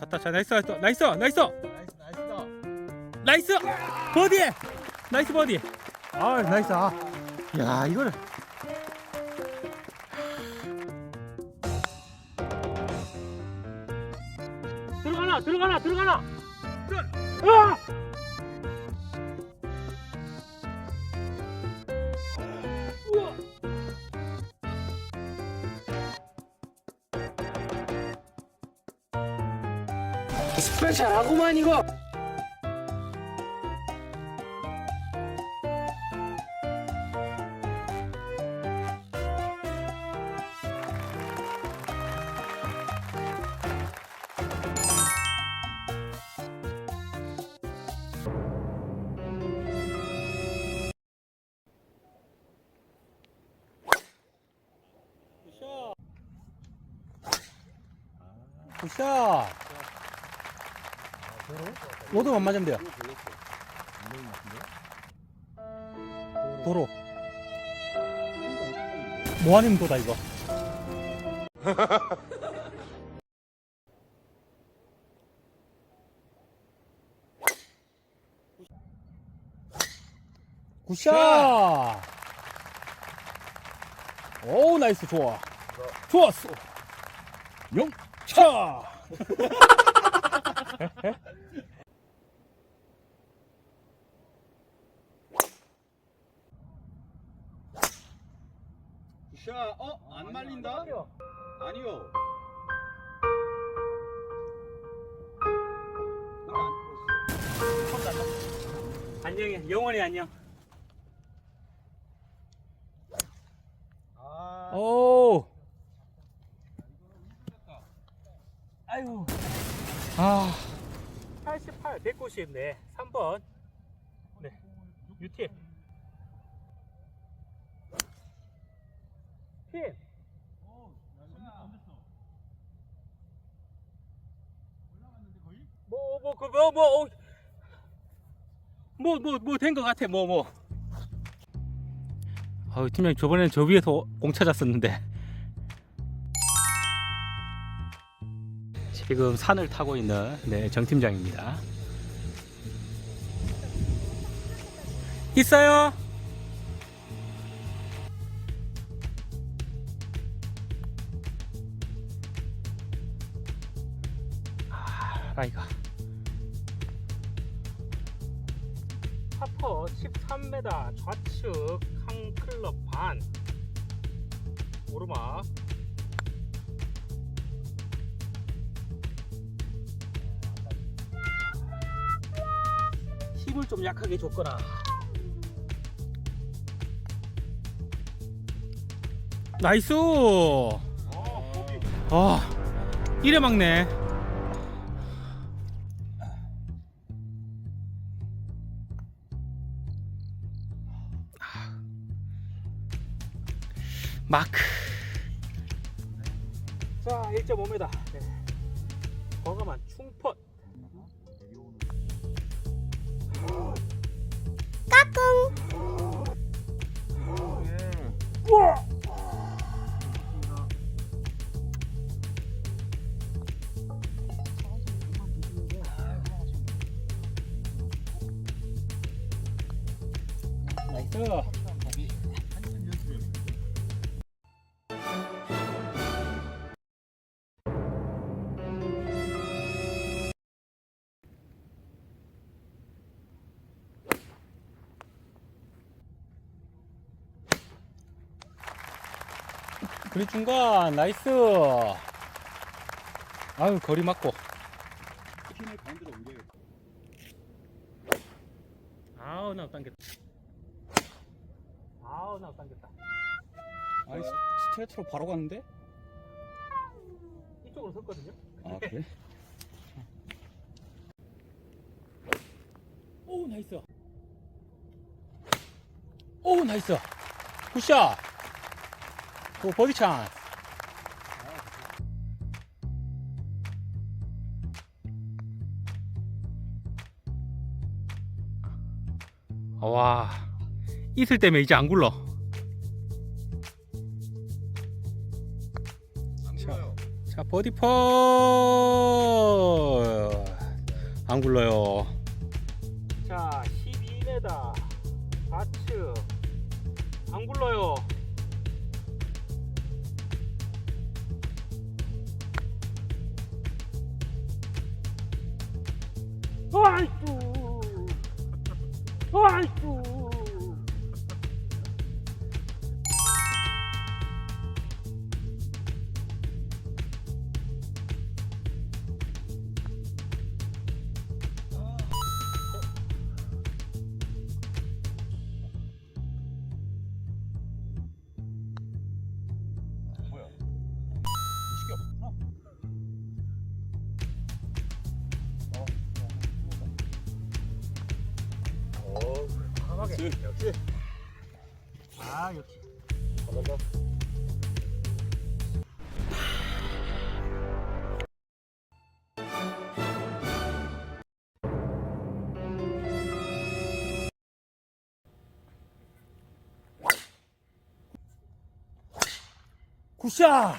갔다 자 나이스 나이스 나이스 나이스 나이스. 나이스. 나이스. 버디 나이스 버디. 아 나이스. 아. 야 이거를 들어가나 들어가나 들어가나. 으아! 스페셜하구만 이거. 굿샷 로드만 맞으면 돼요. 도로. 뭐하는 도다 이거. 굿샷! 오 나이스 좋아. 좋았어. 영차 샤, 어? 안 말린다? 아니요. 안녕해 영원히 안녕 아, 오 아이고 아, 88 190네. 3번. 네. 유티 핀 뭐뭐 그 뭐뭐뭐뭐 뭐 된 것 같아 뭐 뭐. 아우 팀장 저번에 저 위에서 공 찾았었는데. 지금 산을 타고 있는 네, 정 팀장입니다. 있어요. 아, 라이가. 파퍼 13m 좌측 한 클럽 반 오르막 힘을 좀 약하게 줬거나 나이스. 아 이래 막네. 마크. 자 1.5m 네. 과감한 충펀. 나이스 그리 중간 나이스. 아유 거리 맞고 스- 스트레이트로 바로 갔는데? 이쪽으로 섰거든요. 아 그래? 오 나이스. 오 나이스. 굿샷. 또 버디 찬스. 와 이슬 때문에 이제 안 굴러 버디 퍼. 안 굴러요. 자 12m 좌측 안 굴러요. 아이쿠. 아이쿠 강하게 역시. 역시. 아 역시 잘한다. 굿샷.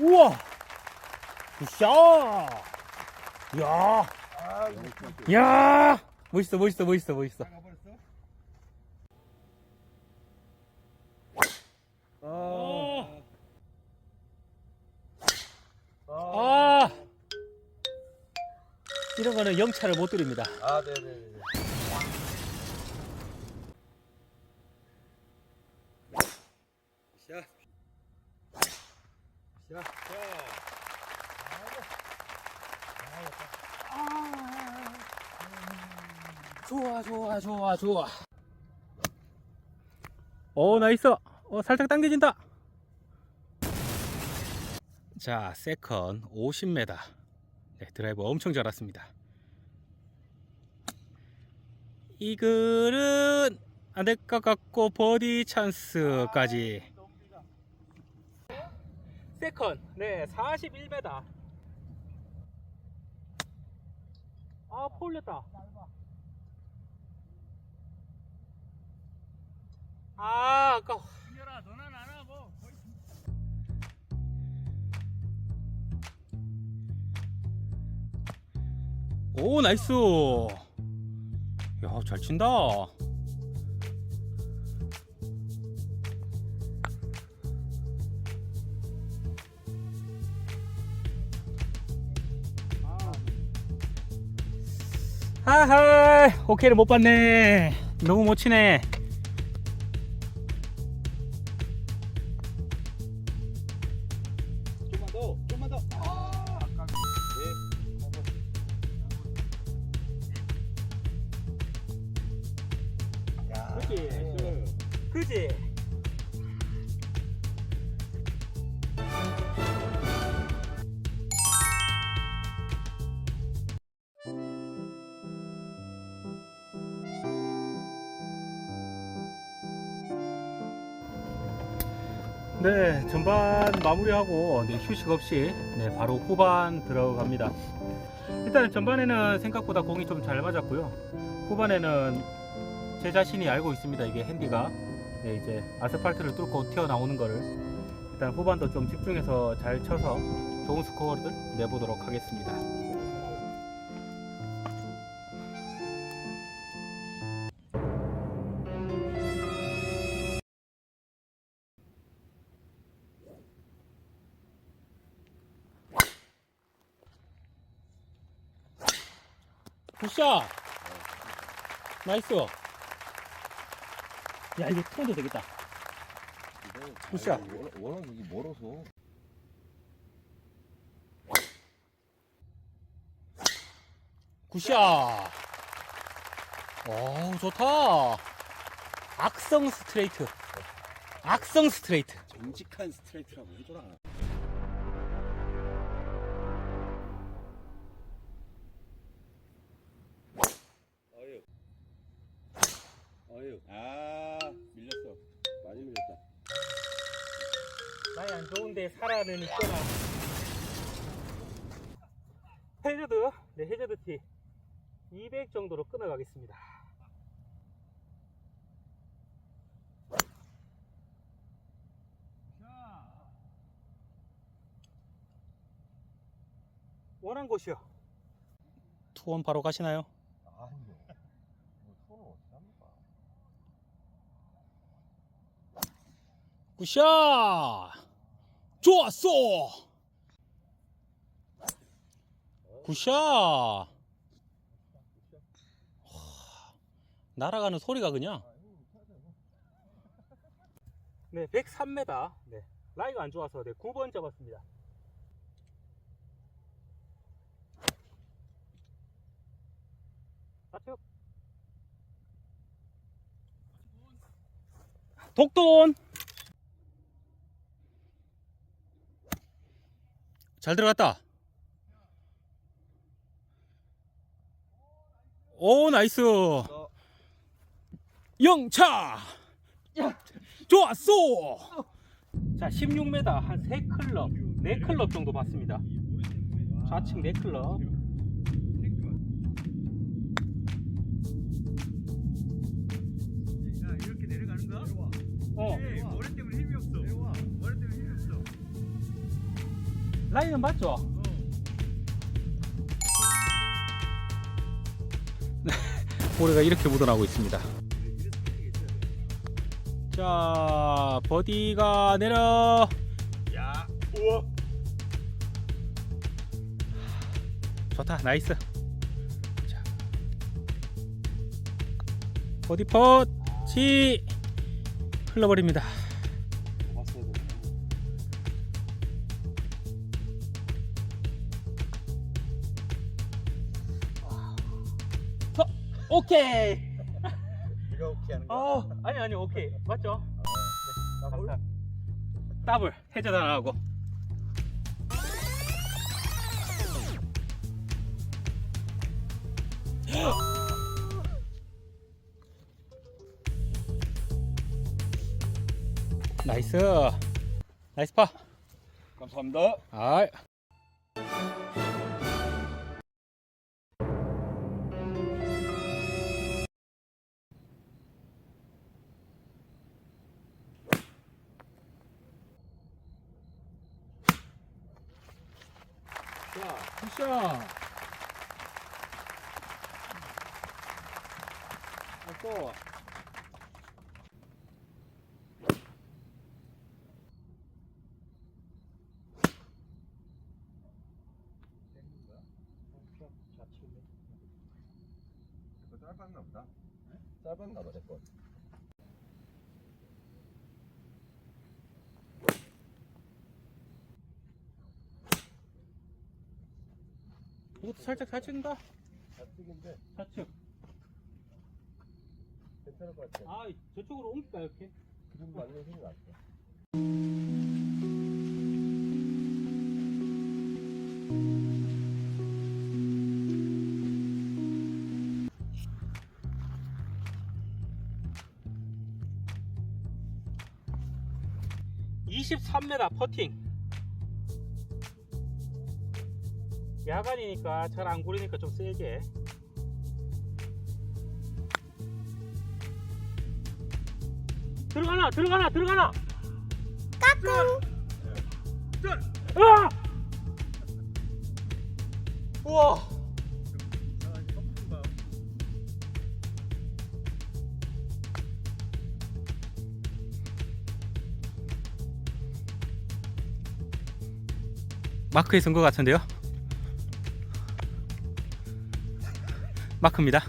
우와. 굿샷. 야. 아, 야. 멋있어 멋있어 멋있어 멋있어. 어. 아. 아. 이런 거는 영차를 못 드립니다. 아, 네, 네, 네. 샷. 샷. 좋아 좋 아 좋아. 오 나이스. 어 살짝 당겨진다. 자 세컨 50m. 네, 드라이버 엄청 잘 왔습니다. 이 글은 안 될 것 같고 버디 찬스까지. 세컨 네 41m 아 폴렸다 아 아까워 민열아, 너는 안 하고. 거의 오 나이스. 야 잘 친다. 하하 오케이를 못 봤네. 너무 못 치네. 네, 전반 마무리하고 네, 휴식 없이 네, 바로 후반 들어갑니다. 일단 전반에는 생각보다 공이 좀 잘 맞았고요. 후반에는 제 자신이 알고 있습니다. 이게 핸디가 네, 이제 아스팔트를 뚫고 튀어나오는 거를 일단 후반도 좀 집중해서 잘 쳐서 좋은 스코어를 내보도록 하겠습니다. 굿샷! 나이스! 야, 이거 터도 되겠다. 굿샷. 워낙, 워낙 여기 멀어서. 굿샷! 오, 좋다! 악성 스트레이트. 악성 스트레이트. 정직한 스트레이트라고 해줘라. 어휴. 아, 밀렸어. 많이 밀렸다. 나이 안 좋은데 살아는 있거나 해저드 네 해저드 티 200 정도로 끊어가겠습니다 원한 곳이요. 투원 바로 가시나요? 뭐 손을 어떻게 합니까? 굿샷! 좋았어! 굿샷! 와, 날아가는 소리가 그냥. 네, 103m. 네, 라이가 안 좋아서 네, 9번 잡았습니다. 좌측. 독돈! 잘 들어갔다. 오, 나이스. 영차! 좋았어! 자, 16m 한 3클럽, 4클럽 정도 봤습니다. 좌측 4클럽. 야, 이렇게 내려가는가? 어, 에이, 머리 때문에 힘이 없어. 내려와. 라인은 맞죠? 모래가 이렇게 묻어나고 있습니다. 자, 버디가 내려. 야, 우와. 좋다, 나이스. 자, 버디 퍼치 흘러버립니다. 오케이. 네가 오케이 하는 거야? 어, 아니 아니 오케이 맞죠? 네, 더블? 감사. 더블 해저드 하나 하고. 나이스 나이스 파 감사합니다. 아이. 굿샷. 또. 이거 짧았나 보다. 짧았나 봐, 내 거. 이것도 살짝 좌측인가? 좌측인데 좌측. 괜찮을 것 같아. 아, 저쪽으로 옮길까 이렇게? 기름 맞는 힘이 났어. 이십삼 m 퍼팅. 야간이니까 잘 안 구리니까 좀 세게. 들어가나 들어가나 들어가나. 까꿍. 으아! 우와. 마크에 쓴것 같은데요? 마크입니다.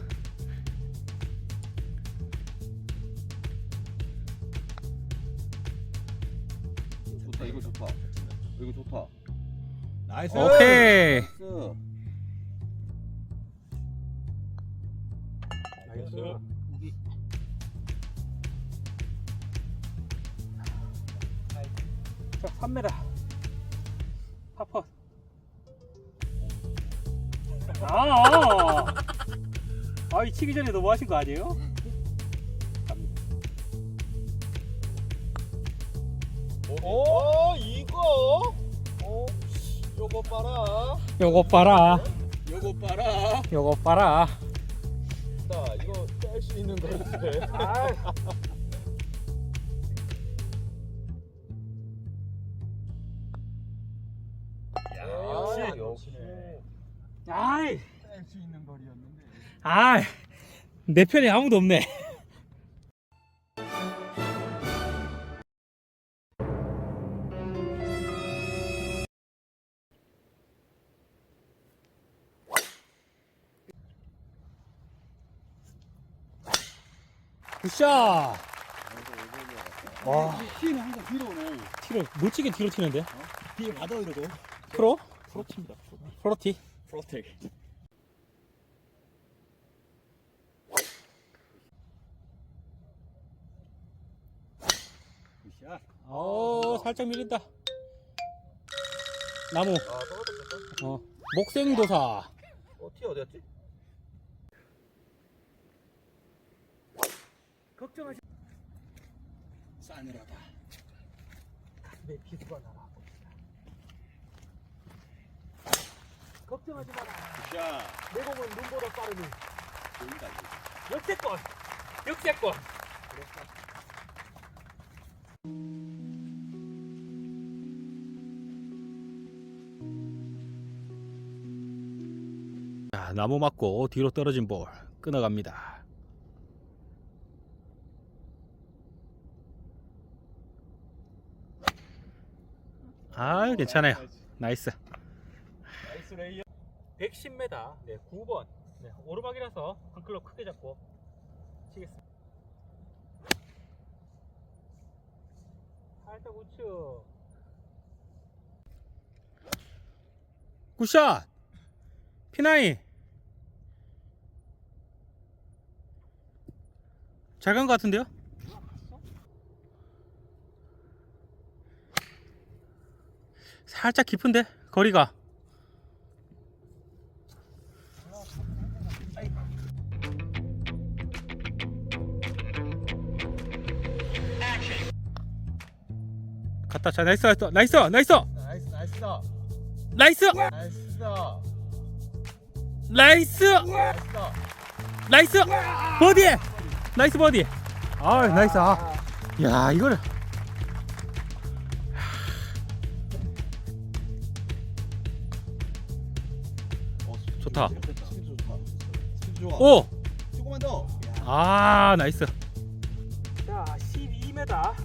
좋다, 이거 좋다. 이거 좋다. 나이스. 오케이. 나이스. 나이스. 자, 3m. 아, 이 치기 전에 너무 하신 거 아니에요? 오, 이거. 어, 요거 봐라. 요거 봐라. 요거 봐라. 요거 봐라. 나 이거 뗄수 있는 거였는데. 아, 야, 역시. 아이, 뺄수 있는 거리였는데. 아이, 내 편에 아무도 없네. 굿샷! 와, 항상 뒤로 오네. 티를 멋지게 뒤로 튀는데? 뒤에 가다 이러고. 프로? 프로티입니다. 프로티? 프로텍. 굿샷. 어, 살짝 밀린다. 나무. 아. 어, 목생도사. 어, 티 어디였지? 걱정하지 싸늘하다. 내 비수가 나라. 걱정하지 마라. 내 공은 눈보다 빠르니. 역세권. 역세권. 자, 나무 맞고 뒤로 떨어진 볼 끊어갑니다. 아, 괜찮아요. 나이스. 나이스 레이어. 110m, 네, 9번. 네, 오르막이라서 한 클럽 크게 잡고 치겠습니다. 살짝 우측. 굿샷! 피나이! 잘 간 것 같은데요? 살짝 깊은데? 거리가. 갔다 자 나이스 나이스 나이스 나이스 나이스. 나이스 나이스다. 나이스 나이스다. 나이스 버디 나이스 버디 아 나이스 아. 야 이거를 어, 좋다. 오! 조금만 더. 야. 아 나이스 자 12m